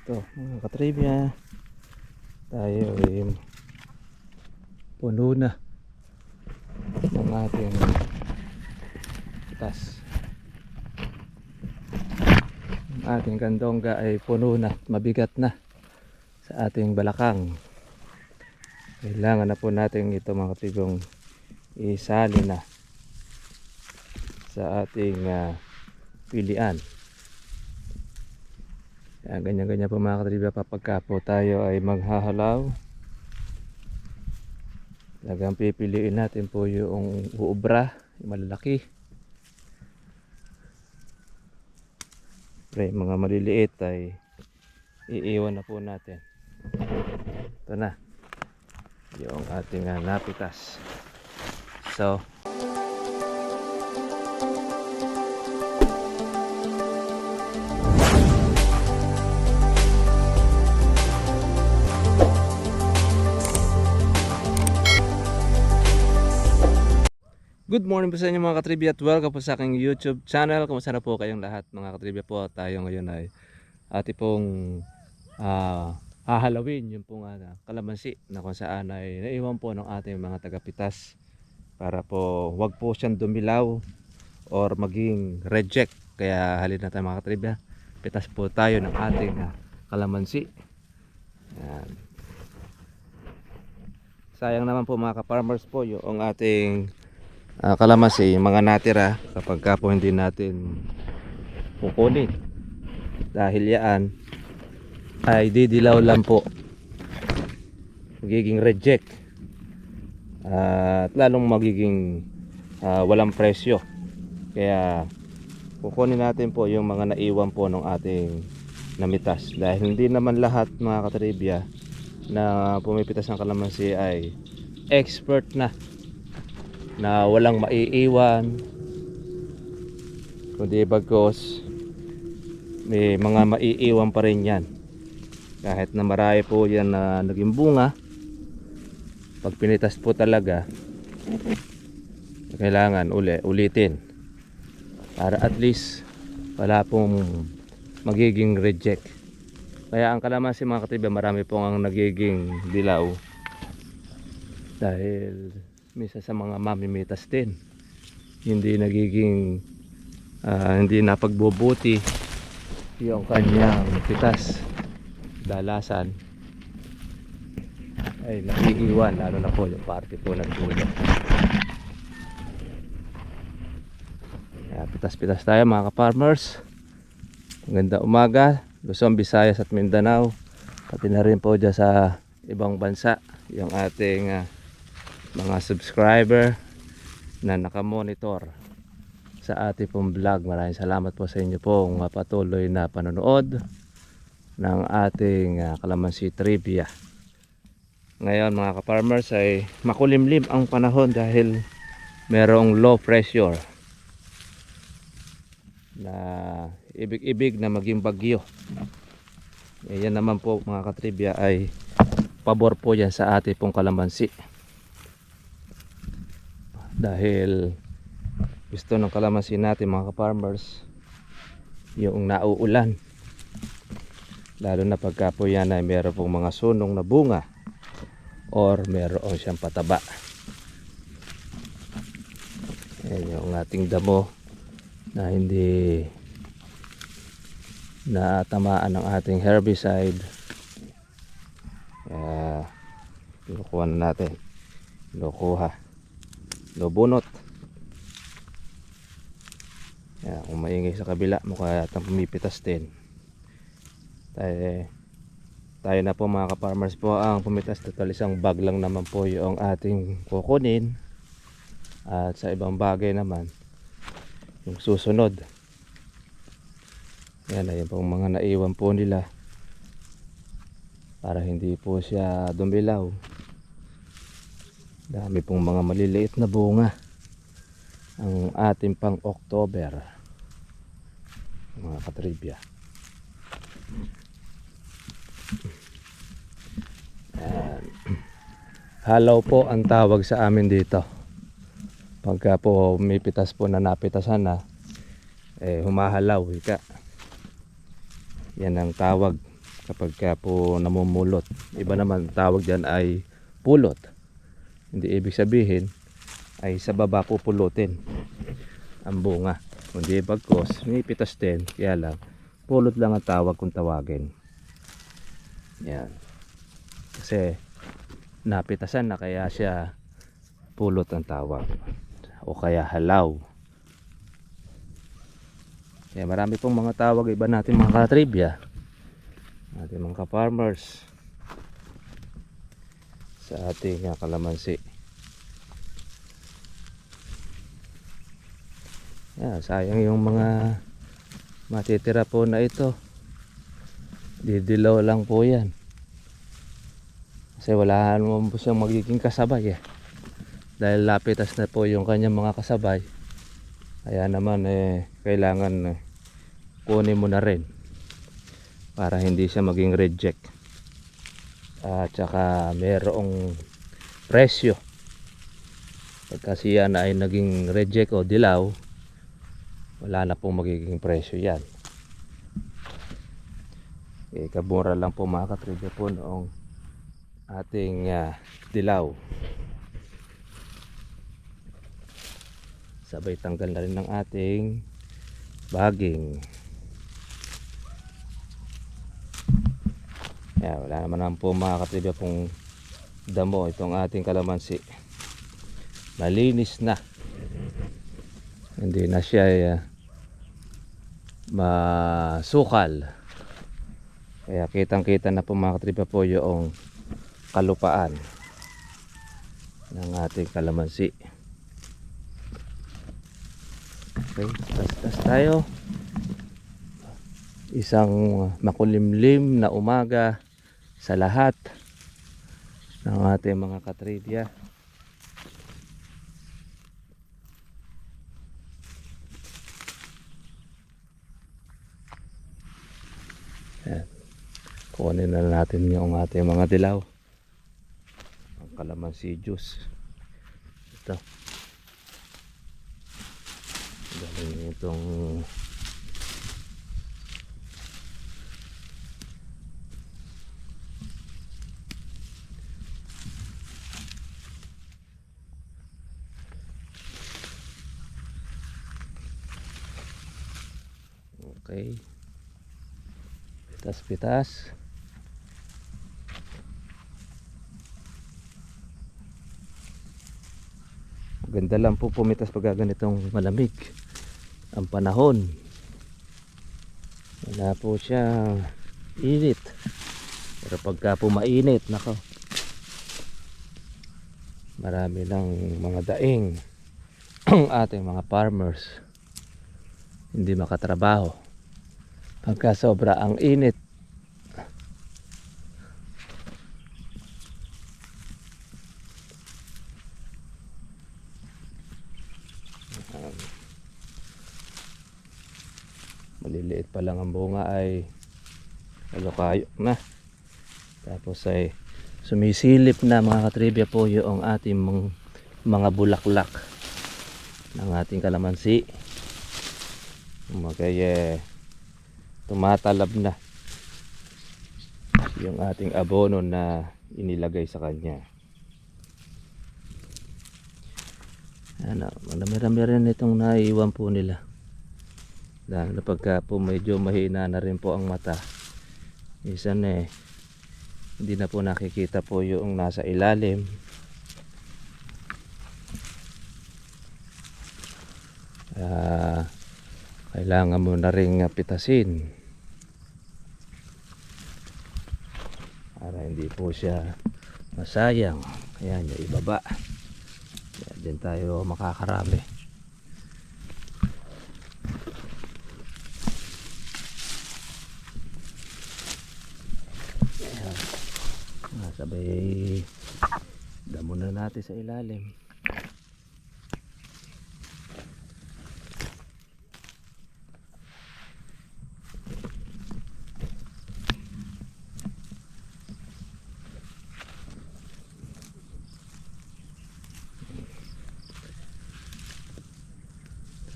Ito, mga katribya. Tayo ay puno na ng ating tas. Ang ating kandongga ay puno na, mabigat na sa ating balakang. Kailangan na po natin ito mga katribyong isali na sa ating ah, pilian. Yan, ganyan-ganyan po mga katribya kapag po tayo ay maghahalaw. Talagang pipiliin natin po yung uubra, yung malalaki. Pre, mga maliliit ay iiwan na po natin. Ito na. Yung ating ah, napitas. So, Good morning po sa inyo mga katribya at welcome po sa aking YouTube channel. Kumusta na po kayong lahat mga katribya po? Tayo ngayon ay ati pong ah, hahalawin yung pong ah, kalamansi na kung saan ay naiwan po ng ating mga tagapitas para po wag po siyang dumilaw or maging reject. Kaya halina tayo mga katribya. Pitas po tayo ng ating ah, kalamansi. Yan. Sayang naman po mga ka-farmers po yung ating Ah, kalamansi, mga natira kapag ka po hindi natin kukunin. Dahil yan ay didilaw lang po. Magiging reject. at lalong magiging ah, walang presyo. Kaya kukunin natin po yung mga naiwan po ng ating namitas. Dahil hindi naman lahat mga katribya na pumipitas ng kalamansi ay expert na na walang maiiwan. Kundi bagos may mga maiiwan pa rin yan. Kahit na marami po yan na naging bunga pag pinitas po talaga kailangan uli, ulitin. Para at least wala pong magiging reject. Kaya ang kalamansi mga katibya marami pong ang nagiging dilaw. Dahil misa sa mga mamimitas din. Hindi nagiging ah, hindi napagbubuti yung kanyang pitas. Dalasan ay nagiiwan lalo na po yung parte po ng dulo. Pitas-pitas tayo mga ka-farmers. Maganda umaga Luzon, Visayas at Mindanao. Pati na rin po dyan sa ibang bansa yung ating ah, mga subscriber na nakamonitor sa ating pong vlog. Maraming salamat po sa inyo pong patuloy na panonood ng ating uh, kalamansi trivia. Ngayon mga ka-farmers ay makulimlim ang panahon dahil merong low pressure na ibig-ibig na maging bagyo. Eh, yan naman po mga katribya ay pabor po yan sa ating pong kalamansi dahil gusto ng kalamansi natin mga ka-farmers yung nauulan. Lalo na pagka po yan ay meron pong mga sunong na bunga or meron siyang pataba. Yan yung ating damo na hindi natamaan ng ating herbicide. Kaya kinukuha na natin. Kinukuha lobunot. Yan, kung maingay sa kabila mukha yatang pumipitas din. Tayo, tayo na po mga ka-farmers po. Ang pumitas total isang bag lang naman po yung ating kukunin. At sa ibang bagay naman yung susunod. Yan ayun pong mga naiwan po nila para hindi po siya dumilaw dami pong mga maliliit na bunga ang ating pang October mga katribya Ayan. halaw po ang tawag sa amin dito pagka po may pitas po na napitasan na eh humahalaw ika yan ang tawag kapag ka po namumulot. Iba naman tawag dyan ay pulot. Hindi ibig sabihin ay sa baba pupulutin ang bunga. Kundi bagkos, may pitas din. Kaya lang, pulot lang ang tawag kung tawagin. Yan. Kasi napitasan na kaya siya pulot ang tawag. O kaya halaw. Kaya marami pong mga tawag iba natin mga katribya. Ating mga farmers sa ating uh, kalamansi. Yeah, sayang yung mga matitira po na ito. Didilaw lang po yan. Kasi wala naman po siyang magiging kasabay eh. Dahil lapitas na po yung kanyang mga kasabay. Kaya naman eh, kailangan eh, kunin mo na rin. Para hindi siya maging reject. At saka merong presyo. Pagka siya ay naging reject o dilaw, wala na pong magiging presyo yan. Eh, kabura lang po mga katribya po noong ating ah, dilaw. Sabay tanggal na rin ng ating baging. Yeah, wala naman naman po mga katribya pong damo itong ating kalamansi. Malinis na. Hindi na siya ah, masukal. Kaya kitang kita na po mga katripa po yung kalupaan ng ating kalamansi. Okay, tas-tas tayo. Isang makulimlim na umaga sa lahat ng ating mga katribya. Yan. Kunin na natin yung ating mga dilaw. Ang kalamansi juice. Ito. Galing itong Okay. Pitas-pitas. Maganda lang po pumitas pag ganitong malamig ang panahon. Wala po siya init. Pero pagka po mainit, nako. Marami lang mga daing ang ating mga farmers hindi makatrabaho pagka sobra ang init. Maliliit pa lang ang bunga ay alokayok na tapos ay sumisilip na mga katribya po yung ating mga, bulaklak ng ating kalamansi. Magay eh, tumatalab na yung ating abono na inilagay sa kanya. Ano, marami-rami rin itong naiiwan po nila. Dahil na pagka po medyo mahina na rin po ang mata. Minsan eh, hindi na po nakikita po yung nasa ilalim. Ah, kailangan mo na ring ah, pitasin para hindi po siya masayang. Ayan yung ibaba. Kaya dyan tayo makakarami. Ayan. Sabay damo na natin sa ilalim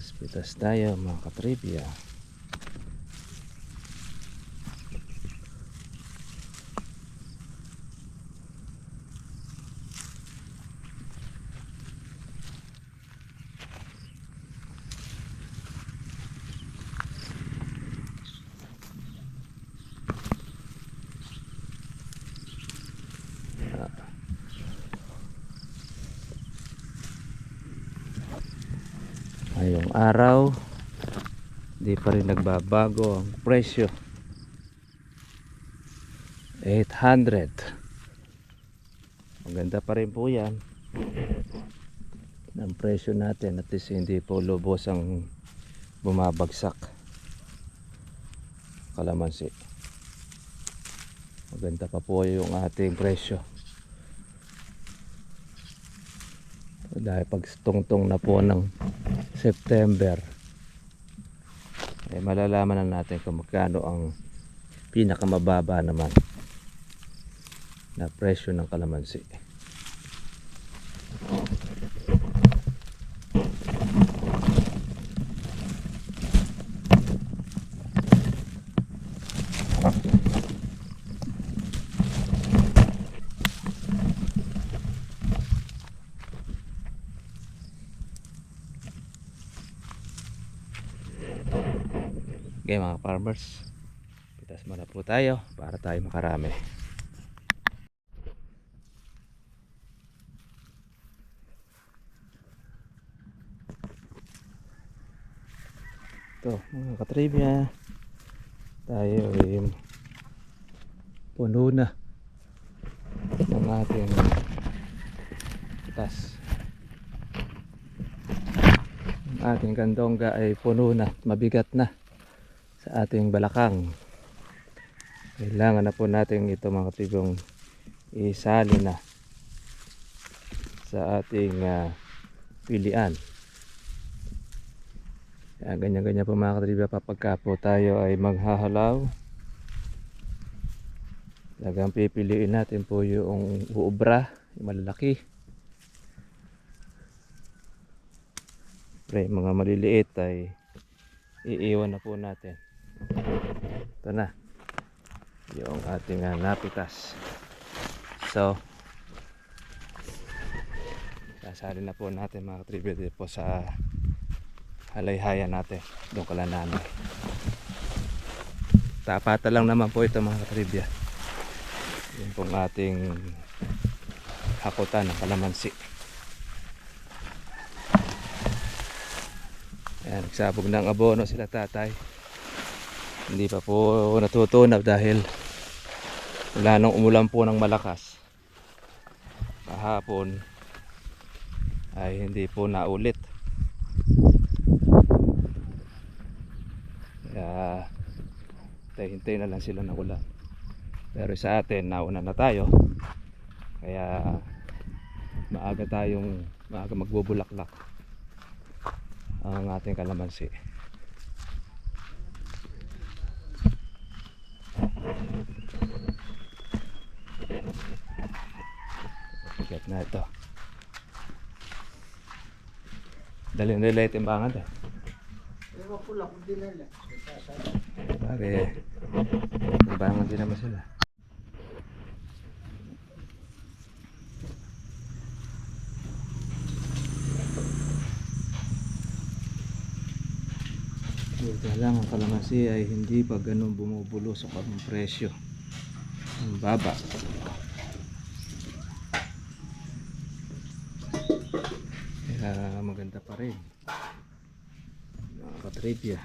Tapos pitas tayo mga katribya. Ngayong araw di pa rin nagbabago ang presyo. 800 maganda pa rin po yan. Ng presyo natin at least hindi po lubos ang bumabagsak. Kalamansi. Maganda pa po yung ating presyo dahil pag tungtong na po ng September ay malalaman na natin kung magkano ang pinakamababa naman na presyo ng kalamansi Okay mga farmers. Pitas muna po tayo para tayo makarami. Ito mga katribya Tayo ay puno na ng ating pitas. Ang ating kandongga ay puno na, mabigat na sa ating balakang. Kailangan na po natin ito mga kapigong isali na sa ating ah, pilian. Kaya ganyan ganyan po mga katribya kapag po tayo ay maghahalaw talagang pipiliin natin po yung uubra yung malalaki. Pre, mga maliliit ay iiwan na po natin ito na. Yung ating uh, napitas. So sasali na po natin mga dito po sa halayhayan natin. Doon kala nanay tapata lang naman po ito mga trivia yun pong ating hakutan ng kalamansi. Ayan, nagsabog ng abono sila tatay hindi pa po natutunaw dahil wala nang umulan po ng malakas. Kahapon ay hindi po naulit. Kaya hintay na lang sila ng ulan. Pero sa atin nauna na tayo. Kaya maaga tayong maaga magbubulaklak ang ating kalamansi Bigat na ito. Dali nila itimbangan eh. Bagay eh. Timbangan din naman sila. Buti lang ang kalamansi ay hindi pa ganun bumubulo sa kamong presyo. Ang baba. Kaya maganda pa rin. Mga katripya.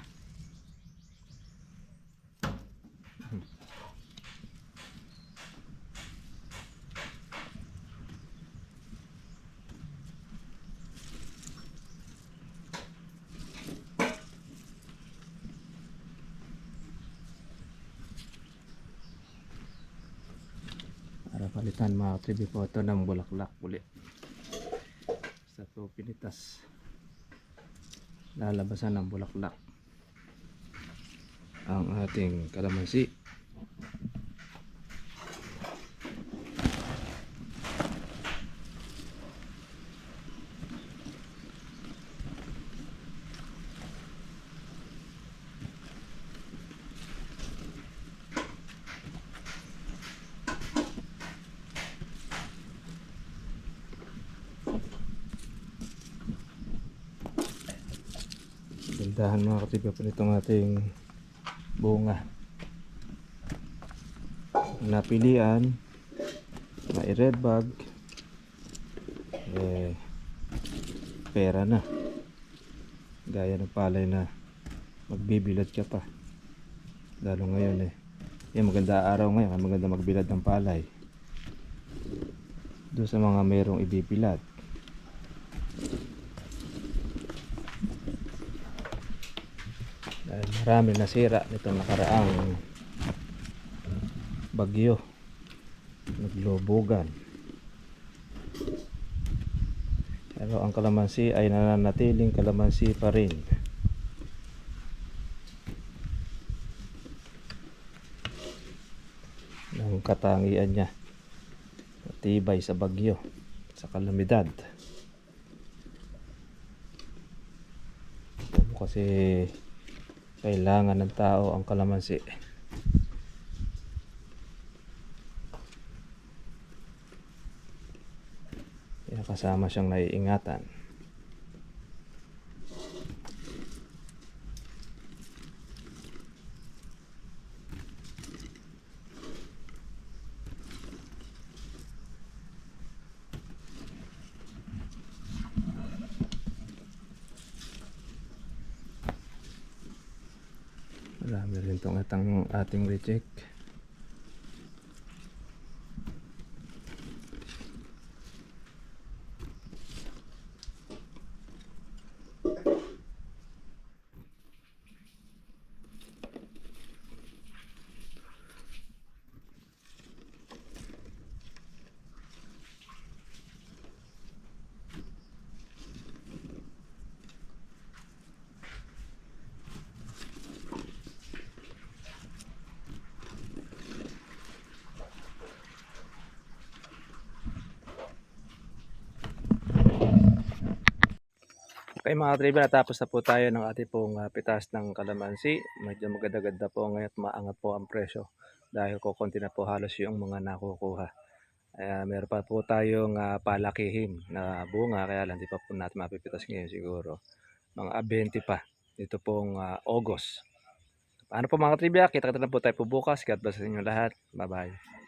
para palitan mga tribi po ito ng bulaklak uli. Sa po pinitas lalabasan ng bulaklak ang ating kalamansi Gandahan mga katiba po nitong ating bunga. Napilian na i-red bag. Eh pera na. gaya ng palay na magbibilad ka pa. Lalo ngayon eh. Yung maganda araw ngayon. Maganda magbilad ng palay. Doon sa mga merong ibibilad dahil marami nasira nitong nakaraang bagyo. Naglubugan. Pero ang kalamansi ay nananatiling kalamansi pa rin. Ng katangian niya matibay sa bagyo sa kalamidad. Kasi kailangan ng tao ang kalamansi. Kasama siyang naiingatan marami rin tong atang ating reject Okay mga trivia, natapos na po tayo ng ating pong ah, pitas ng kalamansi. Medyo maganda-ganda po ngayon at maangat po ang presyo dahil kukunti na po halos yung mga nakukuha. Kaya meron pa po tayong ah, palakihim na bunga kaya lang di pa po natin mapipitas ngayon siguro. Mga 20 pa dito pong ah, August. Paano po mga trivia? Kita-kita na po tayo po bukas. God bless sa inyo lahat. Bye-bye.